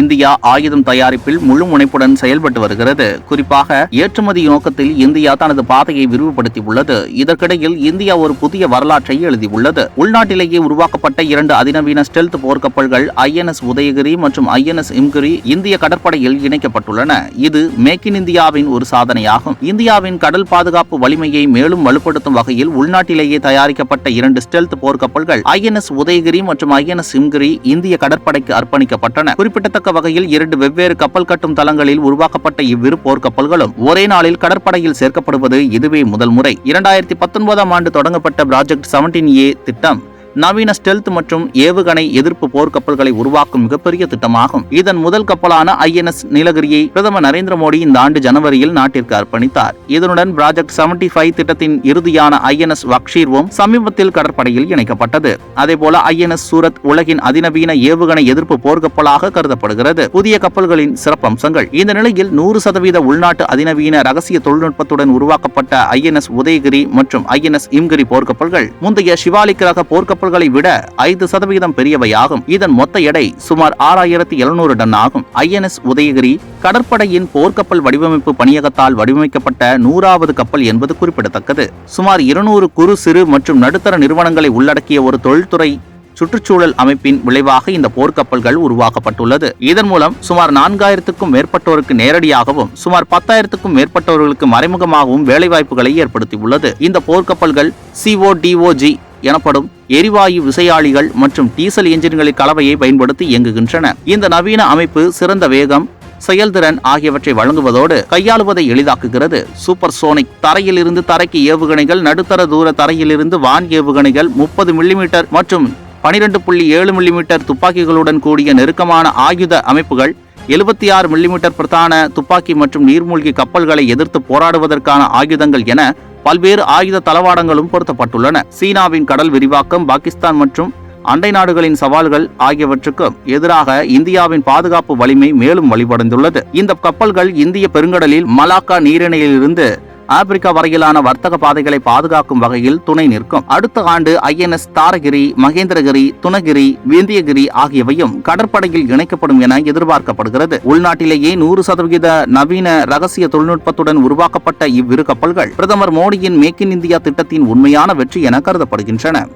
India ஆயுதம் தயாரிப்பில் முழு முனைப்புடன் செயல்பட்டு வருகிறது. குறிப்பாக ஏற்றுமதி நோக்கத்தில் இந்தியா தனது பாதையை விரிவுபடுத்தியுள்ளது. இதற்கிடையில் இந்தியா ஒரு புதிய வரலாற்றை எழுதியுள்ளது. உள்நாட்டிலேயே உருவாக்கப்பட்ட இரண்டு அதிநவீன ஸ்டெல்த் போர்க்கப்பல்கள் ஐஎன்எஸ் உதயகிரி மற்றும் ஐஎன்எஸ் இம்கிரி இந்திய கடற்படையில் இணைக்கப்பட்டுள்ளன. இது மேக் இன் இந்தியாவின் ஒரு சாதனையாகும். இந்தியாவின் கடல் பாதுகாப்பு வலிமையை மேலும் வலுப்படுத்தும் வகையில் உள்நாட்டிலேயே தயாரிக்கப்பட்ட இரண்டு ஸ்டெல்த் போர்க்கப்பல்கள் ஐஎன்எஸ் உதயகிரி மற்றும் ஐஎன்எஸ் இம்கிரி இந்திய கடற்படைக்கு அர்ப்பணிக்கப்பட்டன. குறிப்பிடத்தக்க வகையில் இரண்டு வெவ்வேறு கப்பல் கட்டும் தளங்களில் உருவாக்கப்பட்ட இவ்விரு போர்க்கப்பல்களும் ஒரே நாளில் கடற்படையில் சேர்க்கப்படுவது இதுவே முதல் முறை. இரண்டாயிரத்தி பத்தொன்பதாம் ஆண்டு தொடங்கப்பட்ட ப்ராஜெக்ட் செவன்டீன் ஏ திட்டம் நவீன ஸ்டெல்த் மற்றும் ஏவுகணை எதிர்ப்பு போர்க்கப்பல்களை உருவாக்கும் மிகப்பெரிய திட்டமாகும். இதன் முதல் கப்பலான ஐஎன்எஸ் நீலகிரியை பிரதமர் நரேந்திர மோடி இந்த ஆண்டு ஜனவரியில் நாட்டிற்கு அர்ப்பணித்தார். இதனுடன் ப்ராஜெக்ட் 75 ஃபைவ் திட்டத்தின் இறுதியான ஐஎன்எஸ் வக்ஷீர்வும் சமீபத்தில் கடற்படையில் இணைக்கப்பட்டது. அதேபோல ஐஎன்எஸ் சூரத் உலகின் அதிநவீன ஏவுகணை எதிர்ப்பு போர்க்கப்பலாக கருதப்படுகிறது. புதிய கப்பல்களின் சிறப்பம்சங்கள். இந்த நிலையில் நூறு சதவீத உள்நாட்டு அதிநவீன ரகசிய தொழில்நுட்பத்துடன் உருவாக்கப்பட்ட ஐஎன்எஸ் உதயகிரி மற்றும் ஐஎன்எஸ் இம்கிரி போர்க்கப்பல்கள். முந்தைய சிவாலிக் ரக கப்பல்களை விட ஐந்து சதவீதம் பெரியவையாகும். இதன் மொத்த எடை சுமார் ஆறாயிரத்தி எழுநூறு டன் ஆகும். ஐஎன்எஸ் உதயகிரி கடற்படையின் போர்க்கப்பல் வடிவமைப்பு பணியகத்தால் வடிவமைக்கப்பட்ட நூறாவது கப்பல் என்பது குறிப்பிடத்தக்கது. சுமார் இருநூறு குறு சிறு மற்றும் நடுத்தர நிறுவனங்களை உள்ளடக்கிய ஒரு தொழில்துறை சுற்றுச்சூழல் அமைப்பின் விளைவாக இந்த போர்க்கப்பல்கள் உருவாக்கப்பட்டுள்ளது. இதன் மூலம் சுமார் நான்காயிரத்துக்கும் மேற்பட்டோருக்கு நேரடியாகவும் சுமார் பத்தாயிரத்துக்கும் மேற்பட்டவர்களுக்கு மறைமுகமாகவும் வேலைவாய்ப்புகளை ஏற்படுத்தியுள்ளது. இந்த போர்க்கப்பல்கள் சிஓடிஓஜி எனப்படும் எரிவாயு விசையாழிகள் மற்றும் டீசல் என்ஜின்களின் கலவையை பயன்படுத்தி இயங்குகின்றன. இந்த நவீன அமைப்பு சிறந்த வேகம் செயல்திறன் ஆகியவற்றை வழங்குவதோடு கையாளுவதை எளிதாக்குகிறது. சூப்பர் சோனிக் தரையிலிருந்து தரைக்கு ஏவுகணைகள் நடுத்தர தூர தரையிலிருந்து வான் ஏவுகணைகள் முப்பது மில்லிமீட்டர் மற்றும் பனிரெண்டு புள்ளி ஏழு மில்லிமீட்டர் துப்பாக்கிகளுடன் கூடிய நெருக்கமான ஆயுத அமைப்புகள் எழுபத்தி ஆறு மில்லிமீட்டர் பிரதான துப்பாக்கி மற்றும் நீர்மூழ்கி கப்பல்களை எதிர்த்து போராடுவதற்கான ஆயுதங்கள் என பல்வேறு ஆயுத தளவாடங்களும் பொருத்தப்பட்டுள்ளன. சீனாவின் கடல் விரிவாக்கம் பாகிஸ்தான் மற்றும் அண்டை நாடுகளின் சவால்கள் ஆகியவற்றுக்கு எதிராக இந்தியாவின் பாதுகாப்பு வலிமை மேலும் வலுவடைந்துள்ளது. இந்த கப்பல்கள் இந்திய பெருங்கடலில் மலாக்கா நீரிணையிலிருந்து ஆப்பிரிக்கா வரையிலான வர்த்தக பாதைகளை பாதுகாக்கும் வகையில் துணை நிற்கும். அடுத்த ஆண்டு ஐஎன்எஸ் தாரகிரி மகேந்திரகிரி துணகிரி வேந்தியகிரி ஆகியவையும் கடற்படையில் இணைக்கப்படும் என எதிர்பார்க்கப்படுகிறது. உள்நாட்டிலேயே நூறு சதவிகித நவீன ரகசிய தொழில்நுட்பத்துடன் உருவாக்கப்பட்ட இவ்விரு கப்பல்கள் பிரதமர் மோடியின் மேக் இன் இந்தியா திட்டத்தின் உண்மையான வெற்றி என கருதப்படுகின்றன.